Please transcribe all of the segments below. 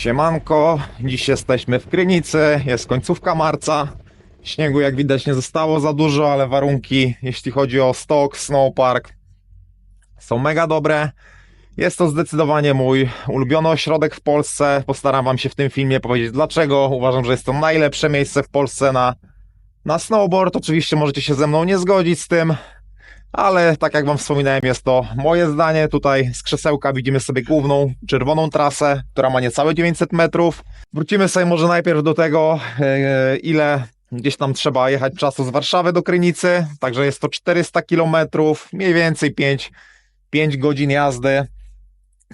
Siemanko, dziś jesteśmy w Krynicy, jest końcówka marca. Śniegu jak widać nie zostało za dużo, ale warunki jeśli chodzi o stok, snowpark są mega dobre. Jest to zdecydowanie mój ulubiony ośrodek w Polsce. Postaram wam się w tym filmie powiedzieć dlaczego. Uważam, że jest to najlepsze miejsce w Polsce na, na snowboard. Oczywiście możecie się ze mną nie zgodzić z tym, ale tak jak wam wspominałem, jest to moje zdanie. Tutaj z krzesełka widzimy sobie główną czerwoną trasę, która ma niecałe 900 metrów. Wrócimy sobie może najpierw do tego, e, ile gdzieś tam trzeba jechać czasu z Warszawy do Krynicy. Także jest to 400 kilometrów, mniej więcej 5, 5 godzin jazdy.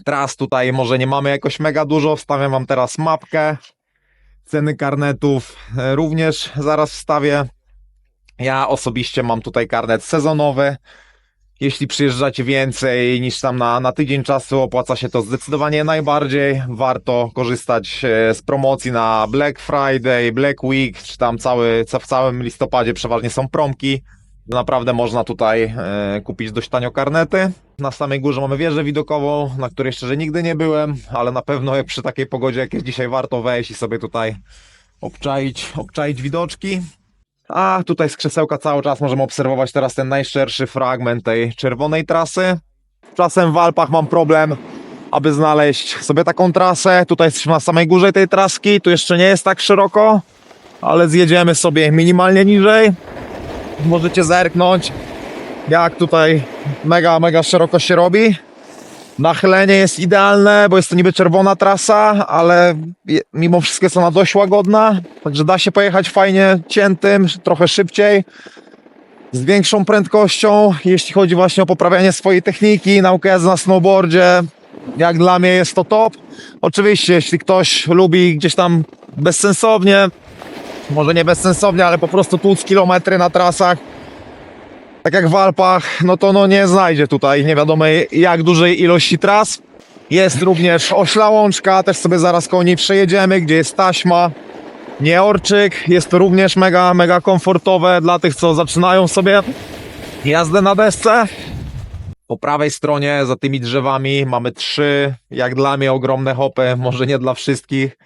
Tras tutaj może nie mamy jakoś mega dużo. Wstawiam wam teraz mapkę. Ceny karnetów e, również zaraz wstawię. Ja osobiście mam tutaj karnet sezonowy. Jeśli przyjeżdżacie więcej niż tam na, na tydzień czasu, opłaca się to zdecydowanie najbardziej. Warto korzystać e, z promocji na Black Friday, Black Week, czy tam cały, ca- w całym listopadzie przeważnie są promki. Naprawdę można tutaj e, kupić dość tanio karnety. Na samej górze mamy wieżę widokową, na której szczerze nigdy nie byłem, ale na pewno przy takiej pogodzie jak jest dzisiaj warto wejść i sobie tutaj obczaić, obczaić widoczki. A tutaj z krzesełka cały czas możemy obserwować teraz ten najszerszy fragment tej czerwonej trasy. Czasem w Alpach mam problem, aby znaleźć sobie taką trasę. Tutaj jesteśmy na samej górze tej traski, tu jeszcze nie jest tak szeroko, ale zjedziemy sobie minimalnie niżej. Możecie zerknąć, jak tutaj mega, mega szeroko się robi. Nachylenie jest idealne, bo jest to niby czerwona trasa, ale mimo wszystko jest ona dość łagodna, także da się pojechać fajnie ciętym, trochę szybciej, z większą prędkością, jeśli chodzi właśnie o poprawianie swojej techniki, naukę jazdy na snowboardzie. Jak dla mnie jest to top. Oczywiście, jeśli ktoś lubi gdzieś tam bezsensownie, może nie bezsensownie, ale po prostu tłuc kilometry na trasach, tak jak w Alpach, no to no nie znajdzie tutaj nie wiadomo jak dużej ilości tras. Jest również ośla łączka, też sobie zaraz koło niej przejedziemy, gdzie jest taśma, nie orczyk. Jest to również mega, mega komfortowe dla tych, co zaczynają sobie jazdę na desce. Po prawej stronie, za tymi drzewami, mamy trzy, jak dla mnie, ogromne hopy. Może nie dla wszystkich,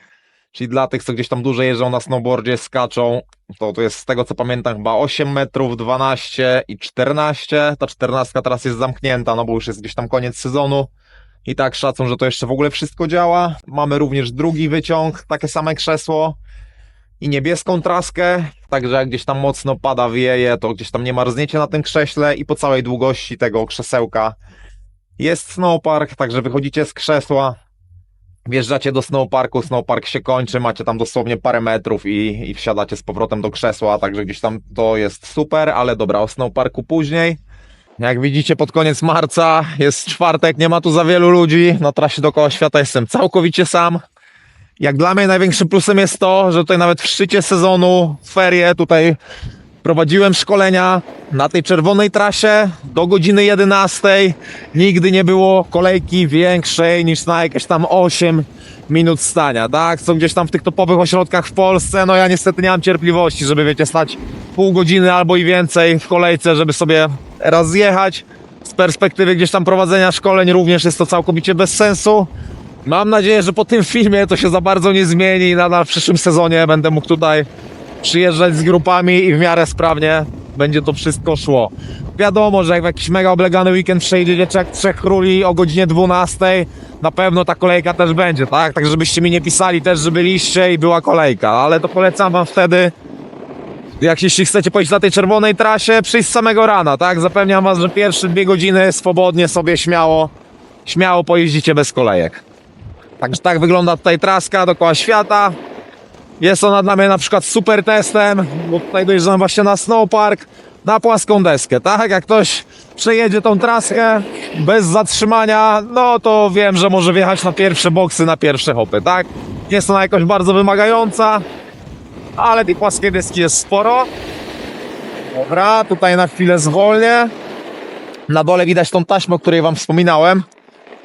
czyli dla tych, co gdzieś tam dłużej jeżdżą na snowboardzie, skaczą. To, to jest z tego co pamiętam chyba 8 metrów, 12 i 14. Ta 14 teraz jest zamknięta, no bo już jest gdzieś tam koniec sezonu. I tak szacą, że to jeszcze w ogóle wszystko działa. Mamy również drugi wyciąg, takie same krzesło i niebieską traskę. Także jak gdzieś tam mocno pada, wieje, to gdzieś tam nie marzniecie na tym krześle i po całej długości tego krzesełka jest snowpark, także wychodzicie z krzesła, wjeżdżacie do snowparku, snowpark się kończy, macie tam dosłownie parę metrów i, i wsiadacie z powrotem do krzesła, także gdzieś tam to jest super, ale dobra, o snowparku później. Jak widzicie pod koniec marca jest czwartek, nie ma tu za wielu ludzi, na trasie dookoła świata jestem całkowicie sam. Jak dla mnie największym plusem jest to, że tutaj nawet w szczycie sezonu, ferie, tutaj prowadziłem szkolenia na tej czerwonej trasie do godziny 11. Nigdy nie było kolejki większej niż na jakieś tam 8 minut stania, tak? Są gdzieś tam w tych topowych ośrodkach w Polsce. No ja niestety nie mam cierpliwości, żeby wiecie, stać pół godziny albo i więcej w kolejce, żeby sobie raz zjechać. Z perspektywy gdzieś tam prowadzenia szkoleń również jest to całkowicie bez sensu. Mam nadzieję, że po tym filmie to się za bardzo nie zmieni i nadal w przyszłym sezonie będę mógł tutaj przyjeżdżać z grupami i w miarę sprawnie będzie to wszystko szło. Wiadomo, że jak w jakiś mega oblegany weekend przejdziecie trzech, trzech króli o godzinie 12, na pewno ta kolejka też będzie, tak? Tak, żebyście mi nie pisali też, że byliście i była kolejka, ale to polecam wam wtedy, jak jeśli chcecie pójść na tej czerwonej trasie, przyjść z samego rana, tak? Zapewniam was, że pierwsze dwie godziny swobodnie sobie śmiało, śmiało pojeździcie bez kolejek. Także tak wygląda tutaj traska dookoła świata. Jest ona dla mnie na przykład super testem, bo tutaj dojeżdżam właśnie na snowpark, na płaską deskę, tak? Jak ktoś przejedzie tą traskę bez zatrzymania, no to wiem, że może wjechać na pierwsze boksy, na pierwsze hopy, tak? Jest ona jakoś bardzo wymagająca, ale tej płaskiej deski jest sporo. Dobra, tutaj na chwilę zwolnię. Na dole widać tą taśmę, o której wam wspominałem.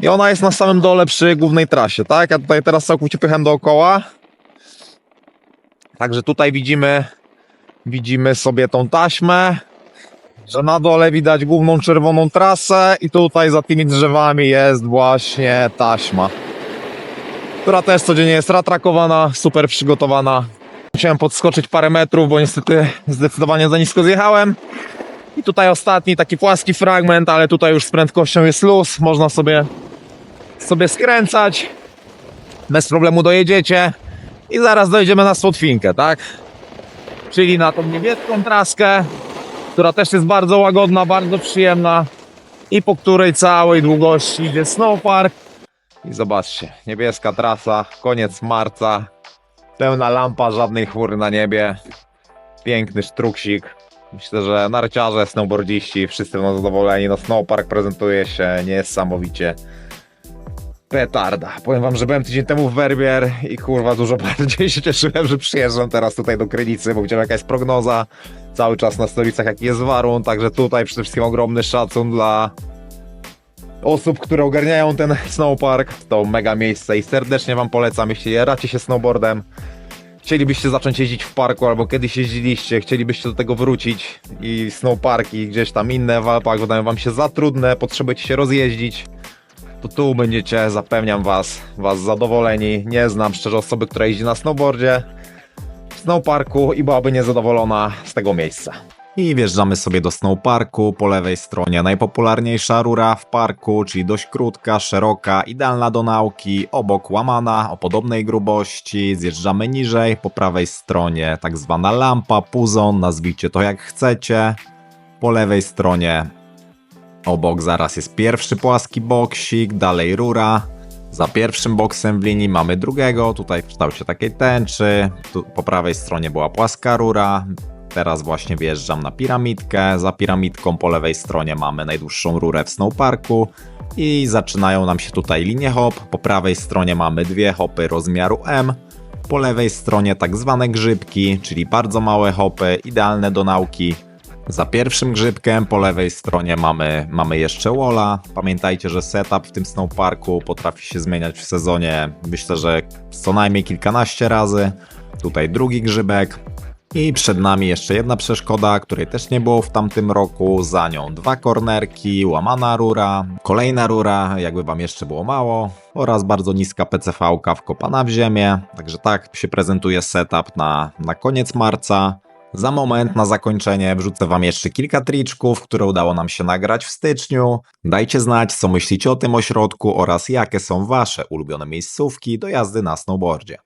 I ona jest na samym dole przy głównej trasie, tak? Ja tutaj teraz całkowicie pycham dookoła. Także tutaj widzimy, widzimy sobie tą taśmę, że na dole widać główną czerwoną trasę i tutaj za tymi drzewami jest właśnie taśma. która też codziennie jest ratrakowana, super przygotowana. Musiałem podskoczyć parę metrów, bo niestety zdecydowanie za nisko zjechałem. I tutaj ostatni taki płaski fragment, ale tutaj już z prędkością jest luz, można sobie, sobie skręcać. Bez problemu dojedziecie i zaraz dojedziemy na Słotwinkę, tak? Czyli na tą niebieską traskę, która też jest bardzo łagodna, bardzo przyjemna i po której całej długości idzie snowpark. I zobaczcie, niebieska trasa, koniec marca, pełna lampa, żadnej chmury na niebie, piękny sztruksik. Myślę, że narciarze, snowboardziści, wszyscy będą zadowoleni. No snowpark prezentuje się niesamowicie. Petarda. Powiem wam, że byłem tydzień temu w Werbier i kurwa dużo bardziej się cieszyłem, że przyjeżdżam teraz tutaj do Krynicy, bo widziałem jaka jest prognoza. Cały czas na stolicach jaki jest warun, także tutaj przede wszystkim ogromny szacun dla osób, które ogarniają ten snowpark. To mega miejsce i serdecznie wam polecam, jeśli jaracie się snowboardem, chcielibyście zacząć jeździć w parku albo kiedyś jeździliście, chcielibyście do tego wrócić i snowparki gdzieś tam inne w Alpach wydają wam się za trudne, potrzebujecie się rozjeździć, to tu będziecie, zapewniam was, was zadowoleni. Nie znam szczerze osoby, która jeździ na snowboardzie w snowparku i byłaby niezadowolona z tego miejsca. I wjeżdżamy sobie do snowparku, po lewej stronie najpopularniejsza rura w parku, czyli dość krótka, szeroka, idealna do nauki, obok łamana o podobnej grubości, zjeżdżamy niżej, po prawej stronie tak zwana lampa, puzon, nazwijcie to jak chcecie, po lewej stronie obok zaraz jest pierwszy płaski boksik, dalej rura, za pierwszym boksem w linii mamy drugiego, tutaj w kształcie takiej tęczy, tu po prawej stronie była płaska rura, Teraz właśnie wjeżdżam na piramidkę. Za piramidką po lewej stronie mamy najdłuższą rurę w snowparku. I zaczynają nam się tutaj linie hop. Po prawej stronie mamy dwie hopy rozmiaru M. Po lewej stronie tak zwane grzybki, czyli bardzo małe hopy, idealne do nauki. Za pierwszym grzybkiem po lewej stronie mamy, mamy jeszcze walla. Pamiętajcie, że setup w tym snowparku potrafi się zmieniać w sezonie, myślę, że co najmniej kilkanaście razy. Tutaj drugi grzybek, i przed nami jeszcze jedna przeszkoda, której też nie było w tamtym roku. Za nią dwa kornerki, łamana rura, kolejna rura, jakby wam jeszcze było mało, oraz bardzo niska PCV-ka wkopana w ziemię. Także tak się prezentuje setup na, na koniec marca. Za moment, na zakończenie, wrzucę wam jeszcze kilka triczków, które udało nam się nagrać w styczniu. Dajcie znać, co myślicie o tym ośrodku oraz jakie są wasze ulubione miejscówki do jazdy na snowboardzie.